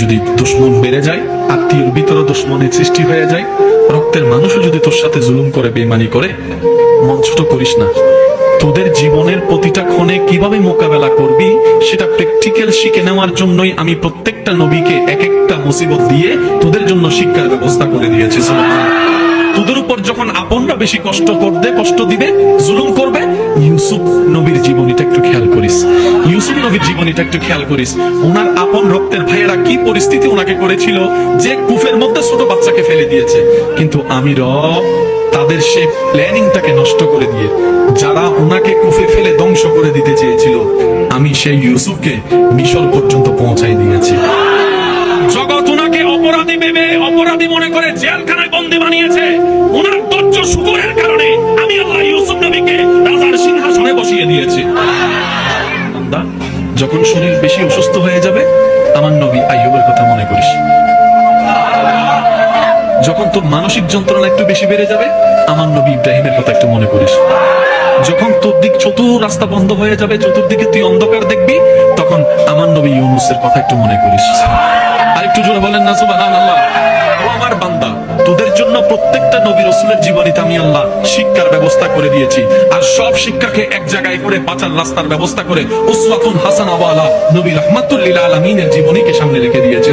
যদি দুশ্মন বেড়ে যায়, আত্মীয়র ভিতরে দুশ্মনের সৃষ্টি হয়ে যায়, রক্তের মানুষও যদি তোর সাথে জুলুম করে বেমানি করে, মন ছোট করিস না। তোদের জীবনের প্রতিটা ক্ষণে কীভাবে মোকাবেলা করবি, সেটা প্র্যাকটিক্যাল শিখে নেওয়ার জন্যই আমি প্রত্যেকটা নবীকে এক একটা মুসিবত দিয়ে তোদের জন্য শিক্ষার ব্যবস্থা করে দিয়েছি তোদের উপর যখন আপনরা বেশি কষ্ট করবে, কষ্ট দিবে, জুলুম করবে, ইউসুফ নবীর জীবনীটা একটু খেয়াল করিস। ইউসুফ নবীর জীবনীটা একটু খেয়াল করিস। ওনার আপন রক্তের কি পরিস্থিতি ওনাকে করেছিল? যে কুফের মধ্যে ছোট বাচ্চাকে ফেলে দিয়েছে। কিন্তু আমি রব তাদের সে প্ল্যানিংটাকে নষ্ট করে দিয়ে যারা ওনাকে কুফে ফেলে ধ্বংস করে দিতে চেয়েছিল, আমি সেই ইউসুফকে মিশর পর্যন্ত পৌঁছাই দিয়েছি। জগৎ ওনাকে অপরাধী ভেবে অপরাধী মনে করে জেলখানায় বন্দি বানিয়েছে। ওনার ধৈর্য শুকুরের কারণে আমি আল্লাহ ইউসুফ নবীকে রাজার সিংহাসনে বসিয়ে দিয়েছি। যখন শরীর বেশি অসুস্থ হয়ে যাবে যখন তোর মানসিক যন্ত্রণা একটু বেশি বেড়ে যাবে, আমার নবী ইব্রাহিমের কথা একটু মনে করিস। যখন তোর দিক চতুর রাস্তা বন্ধ হয়ে যাবে, চতুর্দিকে তুই অন্ধকার দেখবি, তখন আমার নবী ইউনুসের কথা একটু মনে করিস। আর একটু জোরে বলেন না আমার বান্দা, তোদের জন্য প্রত্যেকটা নবী রসুলের জীবনীতে আমি আল্লাহ শিক্ষার ব্যবস্থা করে দিয়েছি। আর সব শিক্ষাকে এক জায়গায় করে বাঁচার রাস্তার ব্যবস্থা করে উসওয়াতুন হাসানাওয়ালা নবী রাহমাতুল্লিল আলামিনের জীবনীকে সামনে রেখে দিয়েছে